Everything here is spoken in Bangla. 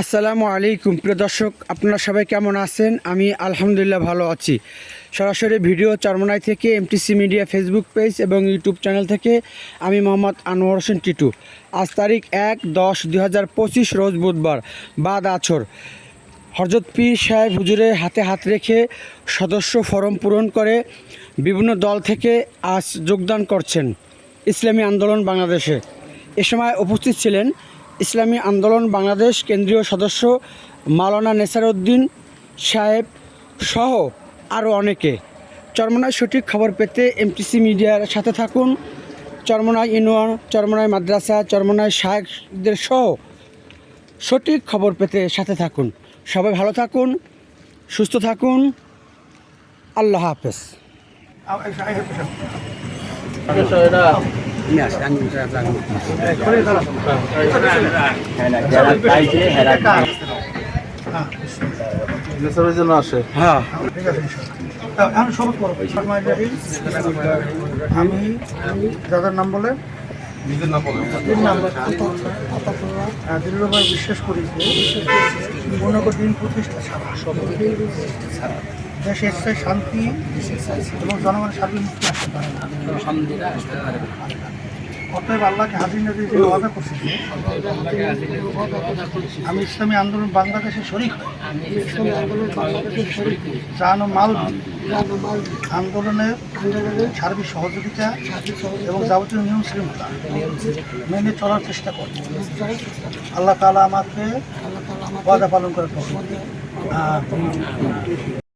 আসসালামু আলাইকুম। প্রিয় দর্শক, আপনারা সবাই কেমন আছেন? আমি আলহামদুলিল্লাহ ভালো আছি। সরাসরি ভিডিও চরমনাই থেকে এমটিসি মিডিয়া ফেসবুক পেজ এবং ইউটিউব চ্যানেল থেকে আমি মোহাম্মদ আনোয়ার হোসেন টিটু। আজ তারিখ এক দশ দুই রোজ বুধবার, বাদ আছর। হরজত পীর সাহেব হুজুরের হাতে হাত রেখে সদস্য ফরম পূরণ করে বিভিন্ন দল থেকে আজ যোগদান করছেন ইসলামী আন্দোলন বাংলাদেশে। এ সময় উপস্থিত ছিলেন ইসলামী আন্দোলন বাংলাদেশ কেন্দ্রীয় সদস্য মাওলানা নেসারউদ্দিন সাহেব সহ আরও অনেকে। চরমনায় সঠিক খবর পেতে এমটিসি মিডিয়ার সাথে থাকুন। চরমনায় ইউনিয়ন চরমনায় মাদ্রাসা চরমনায় শাহেকদের সহ সঠিক খবর পেতে সাথে থাকুন। সবাই ভালো থাকুন সুস্থ থাকুন। আল্লাহ হাফেজ। জন্য আসে হ্যাঁ। আমি শপথ করব আমি দাদার নাম বলে। নিজের নাম বিশ্বাস করি যে মনোক দিন প্রতিষ্ঠা ছাড়া। দেশে স্থায়ী শান্তি এবং জনগণের সার্বিক মুক্তি আসতে পারে। অতএব আল্লাহকে হাজির নদী যে ওয়াদা করছি, আমি ইসলামী আন্দোলন বাংলাদেশের শরিক জান ও মাল আন্দোলনের সার্বিক সহযোগিতা এবং যাবতীয় নিয়ম শৃঙ্খলা মেনে চলার চেষ্টা করি। আল্লাহ তালা আমাকে ওয়াদা পালন করে